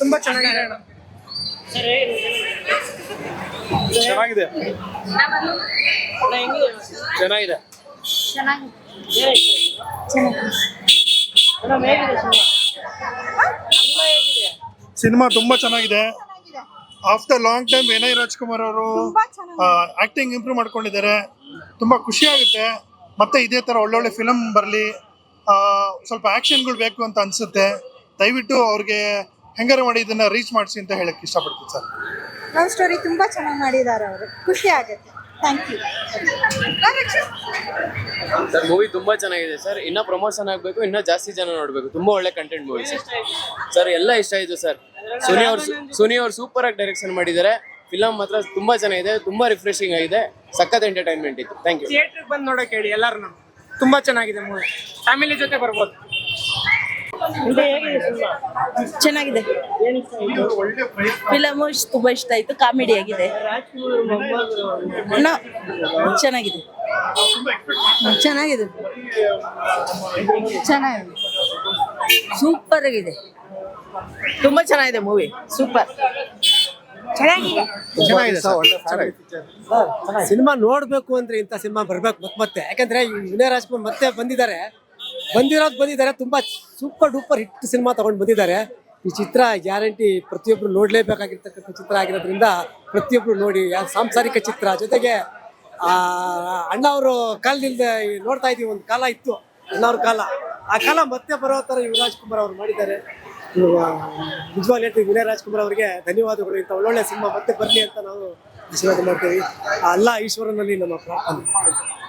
ತುಂಬಾ ಚೆನ್ನಾಗಿದೆ. ಅಣ್ಣ ಚೆನ್ನಾಗಿದೆ. ಚೆನ್ನಾಗಿದೆ. ಸಿನಿಮಾ ತುಂಬಾ ಚೆನ್ನಾಗಿದೆ. After long time Vinay Rajkumar ಅವರು ಆಕ್ಟಿಂಗ್ ಇಂಪ್ರೂವ್ ಮಾಡ್ಕೊಂಡಿದ್ದಾರೆ. ತುಂಬಾ ಖುಷಿ ಆಗುತ್ತೆ. ಮತ್ತೆ ಇದೇ ತರ ಒಳ್ಳೊಳ್ಳೆ ಫಿಲಮ್ ಬರಲಿ ಸ್ವಲ್ಪ ಆಕ್ಷನ್ಗಳು ಬೇಕು ಅಂತ ಅನ್ಸುತ್ತೆ. ದಯವಿಟ್ಟು ಅವ್ರಿಗೆ ಹೆಂಗಾರ ಮಾಡಿ ಇದನ್ನ ರೀಚ್ ಮಾಡಿಸಿ ಅಂತ ಹೇಳಕ್ ಇಷ್ಟಪಡ್ತೀನಿ ಸರ್. ಲವ್ ಸ್ಟೋರಿ ತುಂಬಾ ಚೆನ್ನಾಗಿ ಮಾಡಿದ್ದಾರೆ ಅವರು. ಖುಷಿ ಆಗುತ್ತೆ. ಥ್ಯಾಂಕ್ ಯು ಸರ್ ಮೂವಿ ತುಂಬಾ ಚೆನ್ನಾಗಿದೆ ಸರ್. ಇನ್ನ ಪ್ರಮೋಷನ್ ಆಗ್ಬೇಕು ಇನ್ನ ಜಾಸ್ತಿ ಜನ ನೋಡಬೇಕು. ತುಂಬಾ ಒಳ್ಳೆ ಕಂಟೆಂಟ್ ಮೂವಿ ಸರ್. ಸರ್ ಎಲ್ಲ ಇಷ್ಟ ಆಯ್ತು ಸರ್. ಸುನಿ ಅವ್ರು ಸುನಿ ಅವ್ರು ಸೂಪರ್ ಆಗಿ ಡೈರೆಕ್ಷನ್ ಮಾಡಿದ್ದಾರೆ ಫಿಲಮ್ ಮಾತ್ರ ತುಂಬಾ ಚೆನ್ನಾಗಿದೆ ತುಂಬಾ ರಿಫ್ರೆಶಿಂಗ್ ಆಗಿದೆ. ಸಖತ್ ಎಂಟರ್ಟೈನ್ಮೆಂಟ್ ಇತ್ತು. ಥ್ಯಾಂಕ್ ಯು ಥಿಯೇಟರ್ ಬಂದು ನೋಡೋಕೆ ಹೇಳಿ ಎಲ್ಲರೂ ತುಂಬಾ ಚೆನ್ನಾಗಿದೆ ಮೂವಿ ಫ್ಯಾಮಿಲಿ ಜೊತೆ ಬರ್ಬೋದು. ಚೆನ್ನಾಗಿದೆ. ಫಿಲಮು ತುಂಬಾ ಇಷ್ಟ ಆಯ್ತು ಕಾಮಿಡಿ ಆಗಿದೆ. ಚೆನ್ನಾಗಿದೆ. ಚೆನ್ನಾಗಿದೆ. ಚೆನ್ನಾಗಿದೆ. ಸೂಪರ್ ಆಗಿದೆ. ತುಂಬಾ ಚೆನ್ನಾಗಿದೆ ಮೂವಿ ಸೂಪರ್ ಚೆನ್ನಾಗಿದೆ. ಸಿನಿಮಾ ನೋಡ್ಬೇಕು ಅಂದ್ರೆ ಇಂಥ ಸಿನಿಮಾ ಬರ್ಬೇಕು ಮತ್ತೆ ಮತ್ತೆ. ಯಾಕಂದ್ರೆ ವಿನಯ ವಿನಯ್ ರಾಜ್ಕುಮಾರ್ ಮತ್ತೆ ಬಂದಿದ್ದಾರೆ. ಬಂದಿರೋದು ಬಂದಿದ್ದಾರೆ. ತುಂಬಾ ಸೂಪರ್ ಡೂಪರ್ ಹಿಟ್ ಸಿನಿಮಾ ತಗೊಂಡು ಬಂದಿದ್ದಾರೆ. ಈ ಚಿತ್ರ ಗ್ಯಾರಂಟಿ ಪ್ರತಿಯೊಬ್ರು ನೋಡ್ಲೇಬೇಕಾಗಿರ್ತಕ್ಕಂಥ ಚಿತ್ರ ಆಗಿರೋದ್ರಿಂದ ಪ್ರತಿಯೊಬ್ರು ನೋಡಿ ಸಾಂಸಾರಿಕ ಚಿತ್ರ. ಜೊತೆಗೆ, ಆ, ಅಣ್ಣ ಅವರು ಕಾಲದಿಂದ ನೋಡ್ತಾ ಇದೀವಿ ಒಂದು ಕಾಲ ಇತ್ತು, ಅಣ್ಣವ್ರ ಕಾಲ. ಆ ಕಾಲ ಮತ್ತೆ ಬರೋ ಥರ ಯುವರಾಜ್ ಕುಮಾರ್ ಅವ್ರು ಮಾಡಿದ್ದಾರೆ. ನಿಜವಾಗ್ಲೂ ಹೇಳ್ತೀವಿ ವಿನಯ್ ರಾಜ್ಕುಮಾರ್ ಅವರಿಗೆ ಧನ್ಯವಾದಗಳು. ಇಂಥ ಒಳ್ಳೊಳ್ಳೆ ಸಿನಿಮಾ ಮತ್ತೆ ಬರಲಿ ಅಂತ ನಾವು ಆಶೀರ್ವಾದ ಮಾಡ್ತೀವಿ. ಅಲ್ಲ, ಈಶ್ವರನಲ್ಲಿ ನಮ್ಮ ಪ್ರಾರ್ಥನೆ.